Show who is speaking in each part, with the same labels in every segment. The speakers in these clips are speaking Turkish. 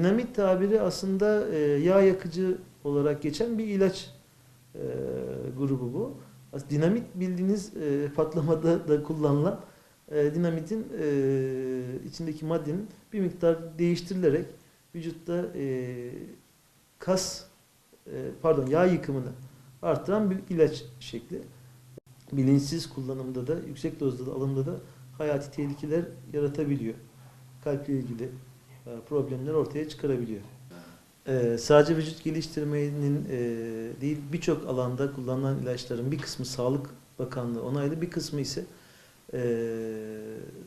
Speaker 1: dinamit tabiri aslında e, yağ yakıcı olarak geçen bir ilaç e, grubu bu. As- Dinamit bildiğiniz e, patlamada da kullanılan e, dinamitin e, içindeki maddenin bir miktar değiştirilerek vücutta e, kas e, pardon yağ yıkımını arttıran bir ilaç şekli. Bilinçsiz kullanımda da yüksek dozda da alımda da hayati tehlikeler yaratabiliyor. Kalple ilgili problemler ortaya çıkarabiliyor. E, sadece vücut geliştirmenin e, değil birçok alanda kullanılan ilaçların bir kısmı Sağlık Bakanlığı onaylı bir kısmı ise e,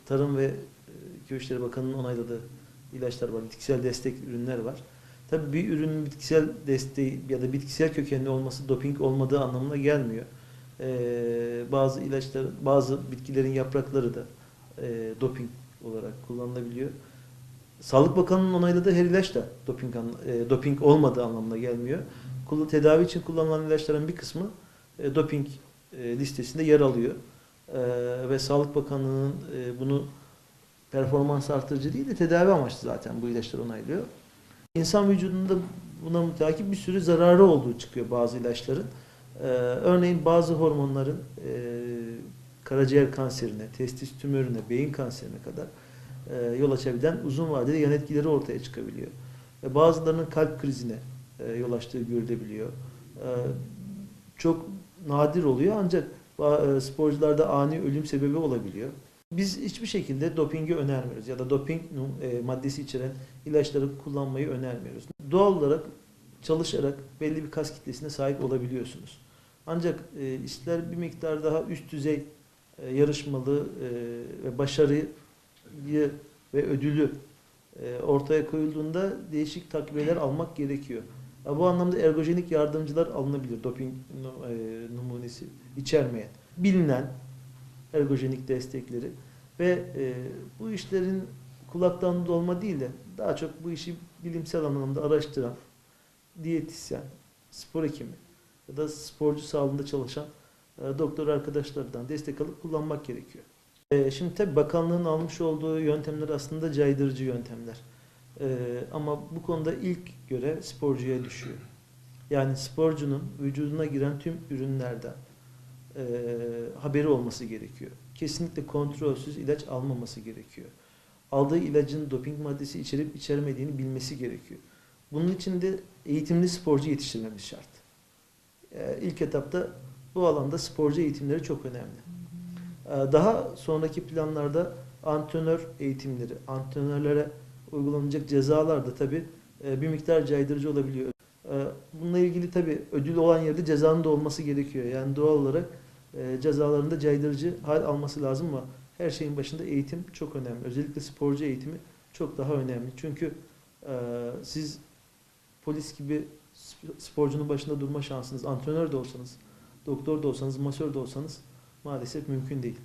Speaker 1: Tarım ve e, Köy İşleri Bakanı'nın onayladığı ilaçlar var. Bitkisel destek ürünler var. Tabii bir ürünün bitkisel desteği ya da bitkisel kökenli olması doping olmadığı anlamına gelmiyor. E, bazı ilaçlar, bazı bitkilerin yaprakları da e, doping olarak kullanılabiliyor. Sağlık Bakanı'nın onayladığı her ilaç da doping, e, doping olmadığı anlamına gelmiyor. Kullan- Tedavi için kullanılan ilaçların bir kısmı e, doping e, listesinde yer alıyor. E, ve Sağlık Bakanlığı'nın e, bunu performans artırıcı değil de tedavi amaçlı zaten bu ilaçlar onaylıyor. İnsan vücudunda buna mütakip bir sürü zararı olduğu çıkıyor bazı ilaçların. E, örneğin bazı hormonların e, karaciğer kanserine, testis tümörüne, beyin kanserine kadar e, yol açabilen uzun vadeli yan etkileri ortaya çıkabiliyor. Ve bazılarının kalp krizine e, yol açtığı görülebiliyor. E, çok nadir oluyor ancak e, sporcularda ani ölüm sebebi olabiliyor. Biz hiçbir şekilde dopingi önermiyoruz ya da doping e, maddesi içeren ilaçları kullanmayı önermiyoruz. Doğal olarak çalışarak belli bir kas kitlesine sahip olabiliyorsunuz. Ancak e, işler bir miktar daha üst düzey e, yarışmalı e, ve başarıyı ve ödülü e, ortaya koyulduğunda değişik takviyeler almak gerekiyor. Bu anlamda ergojenik yardımcılar alınabilir doping e, numunesi içermeyen. Bilinen ergojenik destekleri ve e, bu işlerin kulaktan dolma değil de daha çok bu işi bilimsel anlamda araştıran diyetisyen, spor hekimi ya da sporcu sağlığında çalışan doktor arkadaşlardan destek alıp kullanmak gerekiyor. E, Şimdi tabii bakanlığın almış olduğu yöntemler aslında caydırıcı yöntemler. E, Ama bu konuda ilk görev sporcuya düşüyor. Yani sporcunun vücuduna giren tüm ürünlerden e, haberi olması gerekiyor. Kesinlikle kontrolsüz ilaç almaması gerekiyor. Aldığı ilacın doping maddesi içerip içermediğini bilmesi gerekiyor. Bunun için de eğitimli sporcu yetiştirmemiz şart. E, İlk etapta bu alanda sporcu eğitimleri çok önemli. Ee, Daha sonraki planlarda antrenör eğitimleri, antrenörlere uygulanacak cezalar da tabii e, bir miktar caydırıcı olabiliyor. Ee, Bununla ilgili tabii ödül olan yerde cezanın da olması gerekiyor. Yani doğal olarak e, cezalarında caydırıcı hal alması lazım ama her şeyin başında eğitim çok önemli. Özellikle sporcu eğitimi çok daha önemli. Çünkü e, siz polis gibi sp- sporcunun başında durma şansınız, antrenör de olsanız, doktor da olsanız, masör de olsanız maalesef mümkün değil.